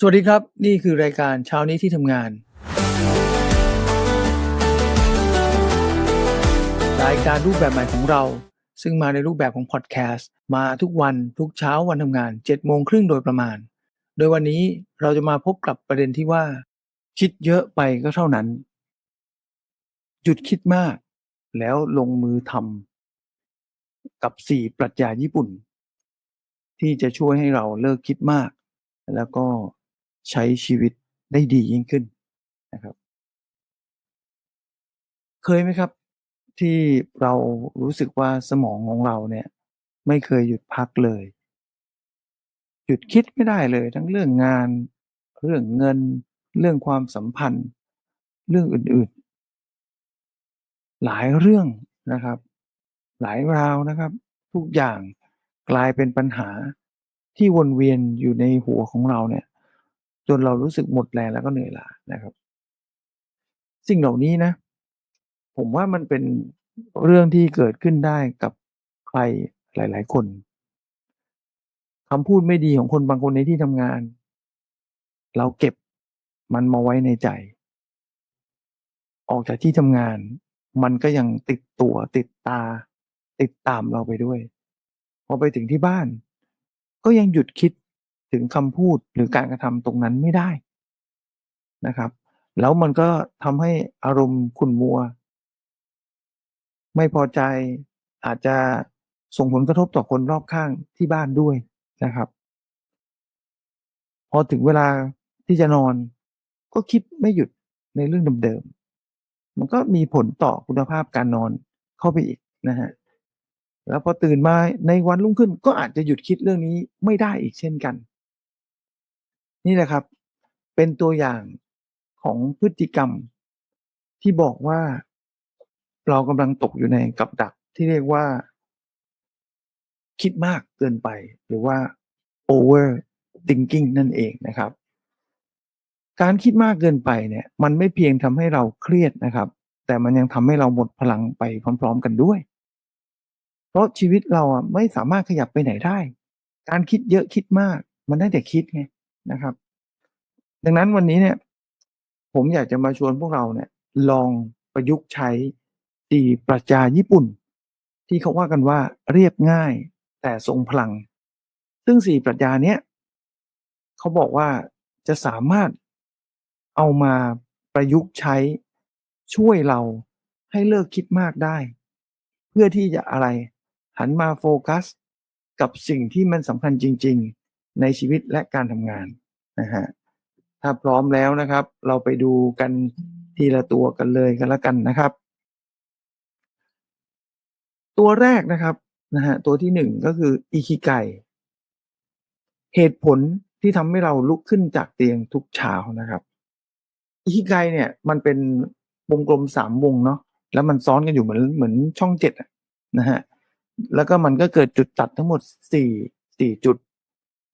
สวัสดีครับ นี่คือรายการเช้านี้ที่ทำงาน รายการรูปแบบใหม่ของเรา ซึ่งมาในรูปแบบของพอดแคสต์มาทุกวันทุกเช้าวันทำงาน7โมงครึ่งโดยประมาณ โดยวันนี้เราจะมาพบกับประเด็นที่ว่า คิดเยอะไปก็เท่านั้น หยุดคิดมาก แล้วลงมือทำกับสี่ปรัชญาญี่ปุ่น ที่จะช่วยให้เราเลิกคิดมากแล้วก็ ใช้ชีวิตได้ดียิ่งขึ้นนะครับ เคยไหมครับ ที่เรารู้สึกว่าสมองของเราเนี่ย ไม่เคยหยุดพักเลย หยุดคิดไม่ได้เลย ทั้งเรื่องงาน เรื่องเงิน เรื่องความสัมพันธ์ เรื่องอื่นๆ หลายเรื่องนะครับ หลายราวนะครับ ทุกอย่างกลายเป็นปัญหาที่วนเวียนอยู่ในหัวของเราเนี่ย จนเรารู้สึกหมดแรงแล้วก็เหนื่อยล้านะครับ สิ่งเหล่านี้นะ ผมว่ามันเป็นเรื่องที่เกิดขึ้นได้กับใครหลาย ๆ คนคำพูดไม่ดีของคนบางคนในที่ทำงาน เราเก็บมันมาไว้ในใจ ออกจากที่ทำงาน มันก็ยังติดตัวติดตา ติดตามเราไปด้วย พอไปถึงที่บ้าน ก็ยังหยุดคิด ถึงคำพูดหรือการกระทำตรงนั้นไม่ได้นะครับ แล้วมันก็ทำให้อารมณ์ขุ่นมัว ไม่พอใจอาจจะส่งผลกระทบต่อคนรอบข้างที่บ้านด้วยนะครับ พอถึงเวลาที่จะนอน ก็คิดไม่หยุดในเรื่องเดิมๆมันก็มีผลต่อคุณภาพการนอนเข้าไปอีกนะฮะแล้วพอตื่นมาในวันรุ่งขึ้นก็อาจจะหยุดคิดเรื่องนี้ไม่ได้อีกเช่นกัน นี่แหละครับ เป็นตัวอย่างของพฤติกรรม ที่บอกว่า เรากำลังตกอยู่ในกับดักที่เรียกว่า คิดมากเกินไป หรือว่า over thinking นั่นเองนะครับ การคิดมากเกินไปเนี่ย มันไม่เพียงทำให้เราเครียดนะครับ แต่มันยังทำให้เราหมดพลังไปพร้อม ๆ กันด้วย เพราะชีวิตเราอะไม่สามารถขยับไปไหนได้ การคิดเยอะคิดมาก มันได้แต่คิดไง นะครับ ดังนั้นวันนี้เนี่ย ผมอยากจะมาชวนพวกเราเนี่ย ลองประยุกต์ใช้สี่ปรัชญาญี่ปุ่น ที่เขาว่ากันว่าเรียบง่ายแต่ทรงพลัง ซึ่งสี่ปรัชญาเนี้ยเขาบอกว่าจะสามารถเอามาประยุกต์ใช้ช่วยเราให้เลิกคิดมากได้ เพื่อที่จะอะไรหันมาโฟกัสกับสิ่งที่มันสำคัญจริง ๆ ในชีวิตและการทำงานนะฮะถ้าพร้อมแล้วนะครับ เราไปดูกันทีละตัวกันเลยกันล้วกันนะครับ ตัวแรกนะครับนะฮะตัวที่หนึ่งก็คืออิคิไกเหตุผลที่ทำให้เราลุกขึ้นจากเตียงทุกเช้านะครับอิคิไกเนี่ยมันเป็นวงกลมสามวงเนาะแล้วมันซ้อนกันอยู่เหมือนเหมือนช่องเจ็ดนะฮะแล้วก็มันก็เกิดจุดตัดทั้งหมดสี่สี่จุด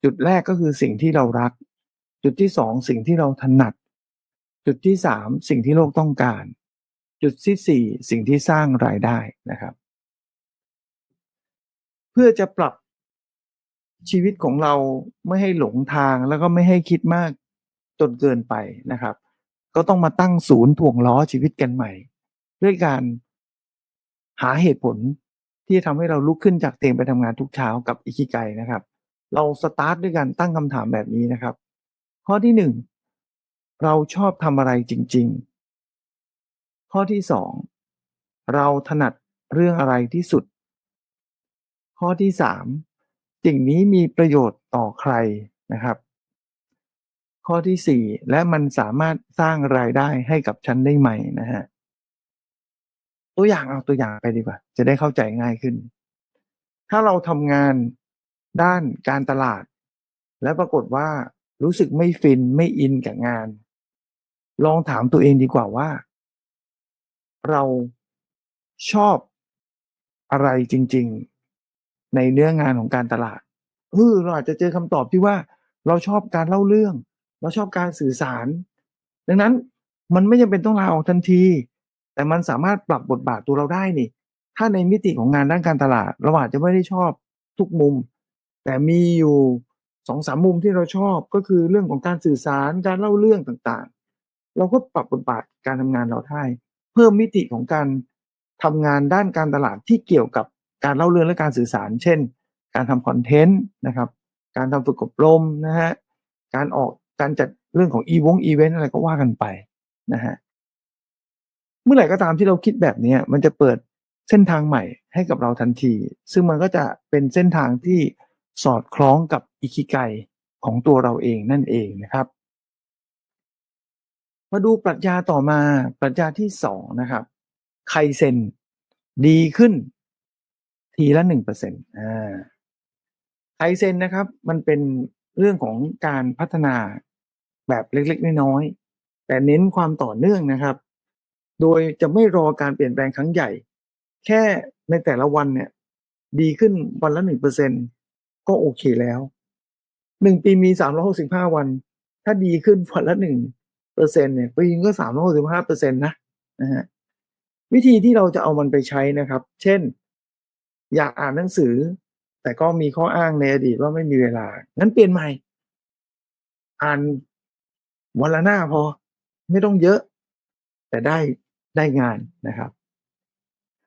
จุดแรกก็คือสิ่งที่เรารัก จุดที่สองสิ่งที่เราถนัด จุดที่สามสิ่งที่โลกต้องการ จุดที่สี่สิ่งที่สร้างรายได้นะครับ เพื่อจะปรับชีวิตของเราไม่ให้หลงทางแล้วก็ไม่ให้คิดมากจนเกินไปนะครับ ก็ต้องมาตั้งศูนย์ถ่วงล้อชีวิตกันใหม่ ด้วยการหาเหตุผลที่ทำให้เราลุกขึ้นจากเตียงไปทำงานทุกเช้ากับอิคิไกนะครับ เราสตาร์ทด้วยการตั้งคำถามแบบนี้นะครับ ข้อที่หนึ่งเราชอบทำอะไรจริง ๆ ข้อที่สองเราถนัดเรื่องอะไรที่สุด ข้อที่สามสิ่งนี้มีประโยชน์ต่อใครนะครับ ข้อที่สี่และมันสามารถสร้างรายได้ให้กับฉันได้ไหมนะฮะตัวอย่างเอาตัวอย่างไปดีกว่า จะได้เข้าใจง่ายขึ้น ถ้าเราทำงาน ด้านการตลาด และปรากฏว่ารู้สึกไม่ฟินไม่อินกับงาน ลองถามตัวเองดีกว่าว่า เราชอบอะไรจริง ๆ ในเนื้องานของการตลาดเออเราอาจจะเจอคำตอบที่ว่า เราชอบการเล่าเรื่อง เราชอบการสื่อสาร ดังนั้นมันไม่จำเป็นต้องลาออกทันที แต่มันสามารถปรับบทบาทตัวเราได้นี่ ถ้าในมิติของงานด้านการตลาด เราอาจจะไม่ได้ชอบทุกมุม แต่มีอยู่2-3มุมที่เราชอบก็คือเรื่องของการสื่อสารการเล่าเรื่องต่างๆ เราก็ปรับบทบาทการทำงานเราได้เพิ่มมิติของการทำงานด้านการตลาดที่เกี่ยวกับการเล่าเรื่องและการสื่อสาร เช่น การทำคอนเทนต์นะครับ การทำฝึกอบรมนะฮะการออกการจัดเรื่องของอีวงอีเวนต์อะไรก็ว่ากันไปนะฮะเมื่อไหร่ก็ตามที่เราคิดแบบนี้มันจะเปิดเส้นทางใหม่ให้กับเราทันที ซึ่งมันก็จะเป็นเส้นทางที่ สอดคล้องกับอิคิไกของตัวเราเองนั่นเองนะครับ มาดูปรัชญาต่อมาปรัชญาที่2นะครับ Kaizen ดีขึ้น ทีละ1%อา Kaizen นนะครับมันเป็นเรื่องของการพัฒนาแบบเล็กๆน้อยๆแต่เน้นความต่อเนื่องนะครับ โดยจะไม่รอการเปลี่ยนแปลงครั้งใหญ่ แค่ในแต่ละวันเนี่ย ดีขึ้นวันละ1% ก็โอเคแล้ว1ปีมี365วัน ถ้าดีขึ้นวันละ1%เปอร์เซ็นเนี่ยปีนึงก็365%นะนะครับวิธีที่เราจะเอามันไปใช้นะครับ เช่น อยากอ่านหนังสือ แต่ก็มีข้ออ้างในอดีตว่าไม่มีเวลา งั้นเปลี่ยนใหม่ อ่านวันละหน้าพอ ไม่ต้องเยอะ แต่ได้ได้งานนะครับ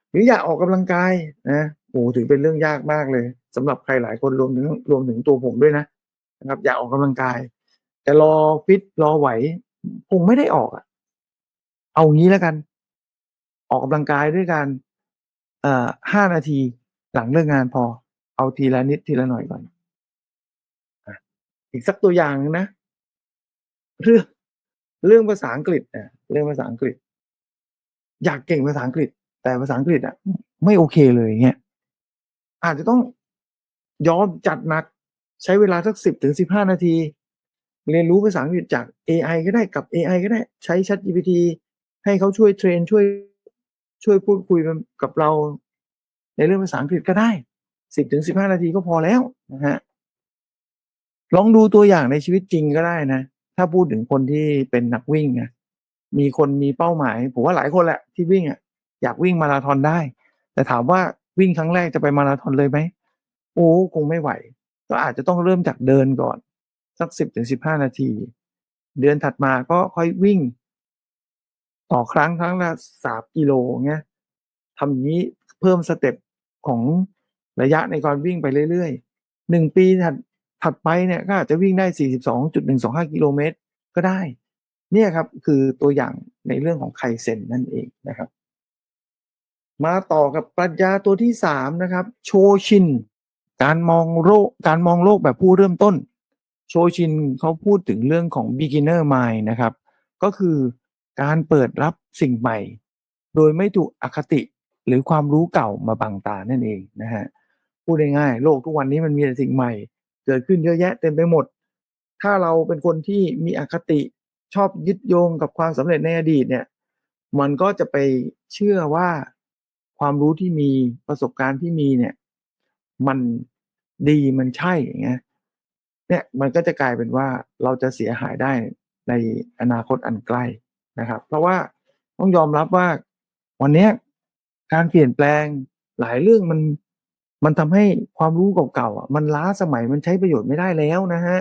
หรืออยากออกกำลังกายนะโอ้ถือเป็นเรื่องยากมากเลย สำหรับใครหลายคนรวมถึงรวมถึงตัวผมด้วยนะนะครับ อยากออกกำลังกาย แต่รอฟิตรอไหวคงไม่ได้ออกอะเอางี้แล้วกัน ออกกำลังกายด้วยการเอ่อ5นาทีหลังเลิกงานพอ เอาทีละนิดทีละหน่อยก่อนอีกสักตัวอย่างนะ เรื่องเรื่องภาษาอังกฤษอาเรื่องภาษาอังกฤษ อยากเก่งภาษาอังกฤษ แต่ภาษาอังกฤษอะไม่โอเคเลยเงี้ยอาจจะต้อง ยอมจัดหนักใช้เวลาสัก10-15นาที เรียนรู้ภาษาอังกฤษจากเอไอก็ได้กับเอไอก็ได้ใช้ ChatGPT ให้เขาช่วยเทรนช่วยช่วยพูดคุยกับเรา ในเรื่องภาษาอังกฤษก็ได้10-15นาทีก็พอแล้วนะครับลองดูตัวอย่างในชีวิตจริงก็ได้นะ ถ้าพูดถึงคนที่เป็นนักวิ่งนะมีคนมีเป้าหมาย ผมว่าหลายคนแหละที่วิ่งอะอยากวิ่งมาราธอนได้ แต่ถามว่าวิ่งครั้งแรกจะไปมาราธอนเลยไหม? โอ้คงไม่ไหว ก็อาจจะต้องเริ่มจากเดินก่อน สัก10-15นาที เดือนถัดมาก็ค่อยวิ่ง ต่อครั้งครั้งละ3กิโลเงี้ยทำอย่างงี้เพิ่มสเต็ปของระยะในการวิ่งไปเรื่อยๆ1ปีถัดถัดไปเนี่ยก็อาจจะวิ่งได้42.125กิโลเมตรก็ได้ เนี่ยครับคือตัวอย่างในเรื่องของ Kaizen นั่นเองนะครับ มาต่อกับปรัชญาตัวที่3นะครับ Shoshin การมองโรกการมองโลกแบบผู้เริ่มต้น Shoshin เขาพูดถึงเรื่องของ beginner mind นะครับ ก็คือการเปิดรับสิ่งใหม่ โดยไม่ถูกอคติหรือความรู้เก่ามาบังตานั่นเองนะครับพูดง่ายๆโลกทุกวันนี้มันมีแต่สิ่งใหม่ เกิดขึ้นเยอะแยะเต็มไปหมด ถ้าเราเป็นคนที่มีอคติชอบยึดโยงกับความสำเร็จในอดีตเนี่ย มันก็จะไปเชื่อว่าความรู้ที่มีประสบการณ์ที่มีเนี่ย มันดีมันใช่อย่างเงี้ยเนี่ยมันก็จะกลายเป็นว่าเราจะเสียหายได้ในอนาคตอันใกล้นะครับ เพราะว่าต้องยอมรับว่าวันนี้การเปลี่ยนแปลงหลายเรื่องมันมันทำให้ความรู้เก่าๆอะมันล้าสมัยมันใช้ประโยชน์ไม่ได้แล้วนะครับ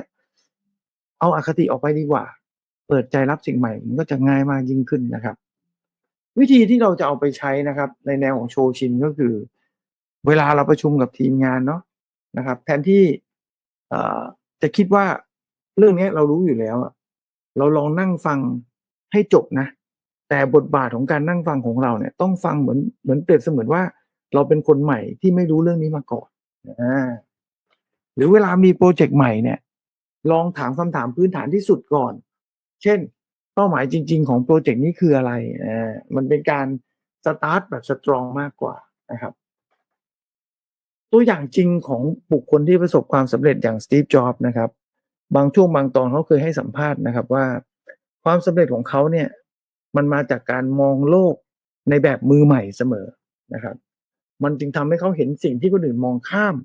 เอาอคติออกไปดีกว่า เปิดใจรับสิ่งใหม่มันก็จะง่ายมากยิ่งขึ้นนะครับ วิธีที่เราจะเอาไปใช้นะครับ ในแนวของ Shoshin ก็คือ เวลาเราประชุมกับทีมงานเนาะนะครับ แทนที่เอจะคิดว่าเรื่องเนี้ยเรารู้อยู่แล้วเราลองนั่งฟังให้จบนะ แต่บทบาทของการนั่งฟังของเราเนี่ย ต้องฟังเหมือนเหมือนเปรียบเสมือนว่า เราเป็นคนใหม่ที่ไม่รู้เรื่องนี้มาก่อนอาหรือเวลามีพรเจกต์ใหม่เนี่ย ลองถามคำถามพื้นฐานที่สุดก่อน เช่น เป้าหมายจริง ๆ ของพรเจกต์นี้คืออะไร?อามันเป็นการสตาร์ตแบบสตรองมากกว่านะครับ ตัวอย่างจริงของบุคคลที่ประสบความสำเร็จอย่าง Steve Jobs นะครับ บางช่วงบางตอนเขาเคยให้สัมภาษณ์นะครับว่า ความสำเร็จของเขาเนี่ยมันมาจากการมองโลกในแบบมือใหม่เสมอนะครับ มันจึงทำให้เขาเห็นสิ่งที่คนอื่นมองข้าม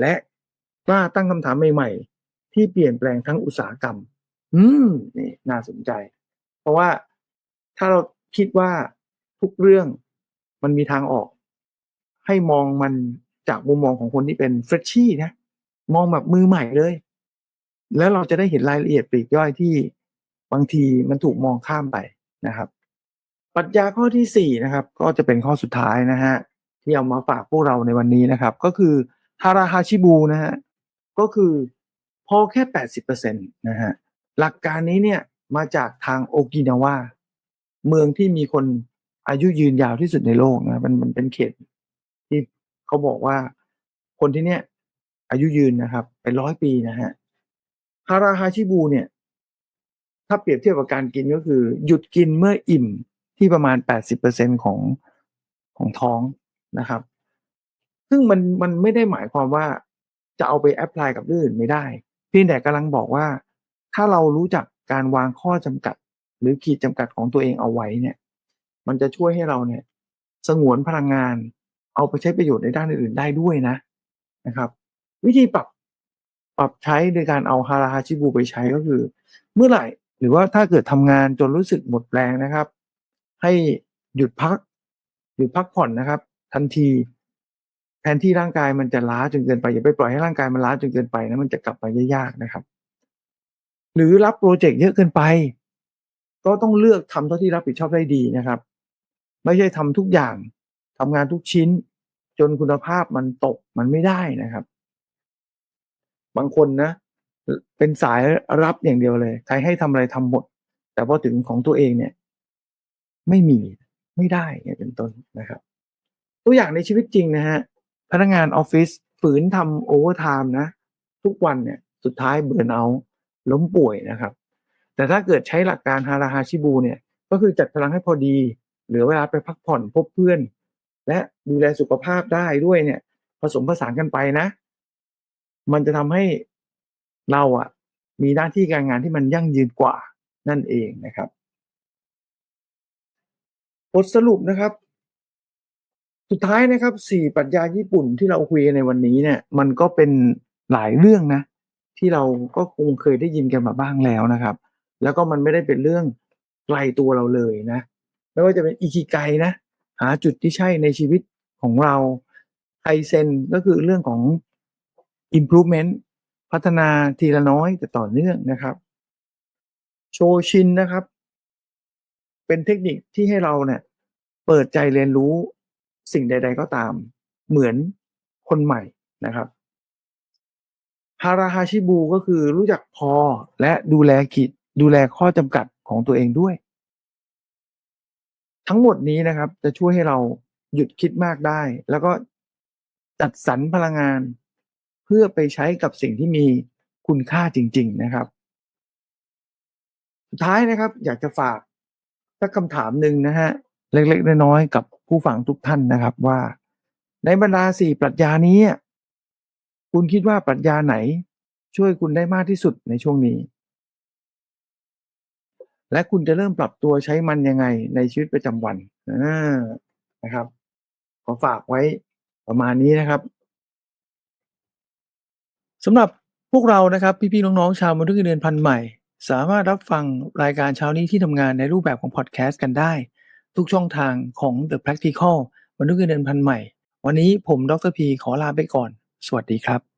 และกล้าตั้งคำถามใหม่ๆ ที่เปลี่ยนแปลงทั้งอุตสาหกรรม อืมนี่น่าสนใจ เพราะว่าถ้าเราคิดว่าทุกเรื่องมันมีทางออก ให้มองมัน จากมุมมองของคนที่เป็น Freshie นะมองแบบมือใหม่เลย แล้วเราจะได้เห็นรายละเอียดปลีกย่อยที่บางทีมันถูกมองข้ามไปนะครับปรัชญาข้อที่4นะครับ ก็จะเป็นข้อสุดท้ายนะฮะที่เอามาฝากพวกเราในวันนี้นะครับ ก็คือฮาราฮาชิบูนะฮะก็คือพอแค่80%นตนะฮะหลักการนี้เนี่ยมาจากทางโอกินาวาเมืองที่มีคนอายุยืนยาวที่สุดในโลกนะมันมันเป็นเขต เขาบอกว่าคนที่เนี่ยอายุยืนนะครับเป็นร้อยปีนะฮะฮาราฮาชิบูเนี่ย ถ้าเปรียบเทียบกับการกินก็คือ หยุดกินเมื่ออิ่มที่ประมาณ 80%ของของท้องนะครับ ซึ่งมันมันไม่ได้หมายความว่าจะเอาไปแอพพลายกับเรื่องอื่นไม่ได้ พียงแต่กำลังบอกว่า ถ้าเรารู้จักการวางข้อจำกัด หรือขีดจำกัดของตัวเองเอาไว้เนี่ย มันจะช่วยให้เราเนี่ย สงวนพลังงาน เอาไปใช้ประโยชน์ในด้านอื่นๆได้ด้วยนะนะครับ วิธีปรับปรับใช้โดยการเอาฮาราฮาชิบูไปใช้ก็คือ เมื่อไหร่หรือว่าถ้าเกิดทำงานจนรู้สึกหมดแรงนะครับ ให้หยุดพัก หยุดพักผ่อนนะครับ ทันที แทนที่ร่างกายมันจะล้าจนเกินไปอย่าไปปล่อยให้ร่างกายมันล้าจนเกินไปนะมันจะกลับมายากๆนะครับ หรือรับโปรเจกต์เยอะเกินไป ก็ต้องเลือกทำเท่าที่รับผิดชอบได้ดีนะครับ ไม่ใช่ทำทุกอย่างทำงานทุกชิ้น จนคุณภาพมันตกมันไม่ได้นะครับ บางคนนะ เป็นสายรับอย่างเดียวเลย ใครให้ทำอะไรทำหมด แต่พอถึงของตัวเองเนี่ย ไม่มีไม่ได้เนี่ยเป็นต้นนะครับ ตัวอย่างในชีวิตจริงนะฮะพนักงานออฟฟิศฝืนทำโอเวอร์ไทม์นะ ทุกวันเนี่ย สุดท้ายเบิร์นเอาล้มป่วยนะครับ แต่ถ้าเกิดใช้หลักการฮาราฮาชิบูเนี่ย ก็คือจัดพลังให้พอดี เหลือเวลาไปพักผ่อนพบเพื่อน และดูแลสุขภาพได้ด้วยเนี่ย ผสมผสานกันไปนะ มันจะทำให้เราอะมีหน้าที่การงานที่มันยั่งยืนกว่านั่นเองนะครับ บทสรุปนะครับ สุดท้ายนะครับสี่ปรัชญาญี่ปุ่นที่เราคุยในวันนี้เนี่ย มันก็เป็นหลายเรื่องนะ ที่เราก็คงเคยได้ยินกันมาบ้างแล้วนะครับ แล้วก็มันไม่ได้เป็นเรื่องไกลตัวเราเลยนะ ไม่ว่าจะเป็นอิคิไกนะ หาจุดที่ใช่ในชีวิตของเราไคเซนก็คือเรื่องของ improvement พัฒนาทีละน้อยแต่ต่อเนื่องนะครับ โชชินนะครับ เป็นเทคนิคที่ให้เราเนี่ย เปิดใจเรียนรู้สิ่งใด ๆ ก็ตาม เหมือนคนใหม่นะครับฮาราฮาชิบูก็คือรู้จักพอและดูแลขีดดูแลข้อจำกัดของตัวเองด้วย ทั้งหมดนี้นะครับ จะช่วยให้เราหยุดคิดมากได้ แล้วก็จัดสรรพลังงาน เพื่อไปใช้กับสิ่งที่มีคุณค่าจริง ๆ นะครับ สุดท้ายนะครับ อยากจะฝากสักคำถามหนึ่งนะฮะเล็ก ๆ น้อยๆกับผู้ฟังทุกท่านนะครับว่า ในบรรดาสี่ปรัชญานี้ คุณคิดว่าปรัชญาไหน ช่วยคุณได้มากที่สุดในช่วงนี้ และคุณจะเริ่มปรับตัวใช้มันยังไงในชีวิตประจำวันนะครับ ขอฝากไว้ประมาณนี้นะครับสำหรับพวกเรานะครับ พี่ๆน้องๆชาวมนุษย์เงินเดือนพันใหม่ สามารถรับฟังรายการเช้านี้ที่ทำงานในรูปแบบของพอดแคสต์กันได้ ทุกช่องทางของ The Practical มนุษย์เงินเดือนพันใหม่ วันนี้ผมดรพีขอลาไปก่อน สวัสดีครับ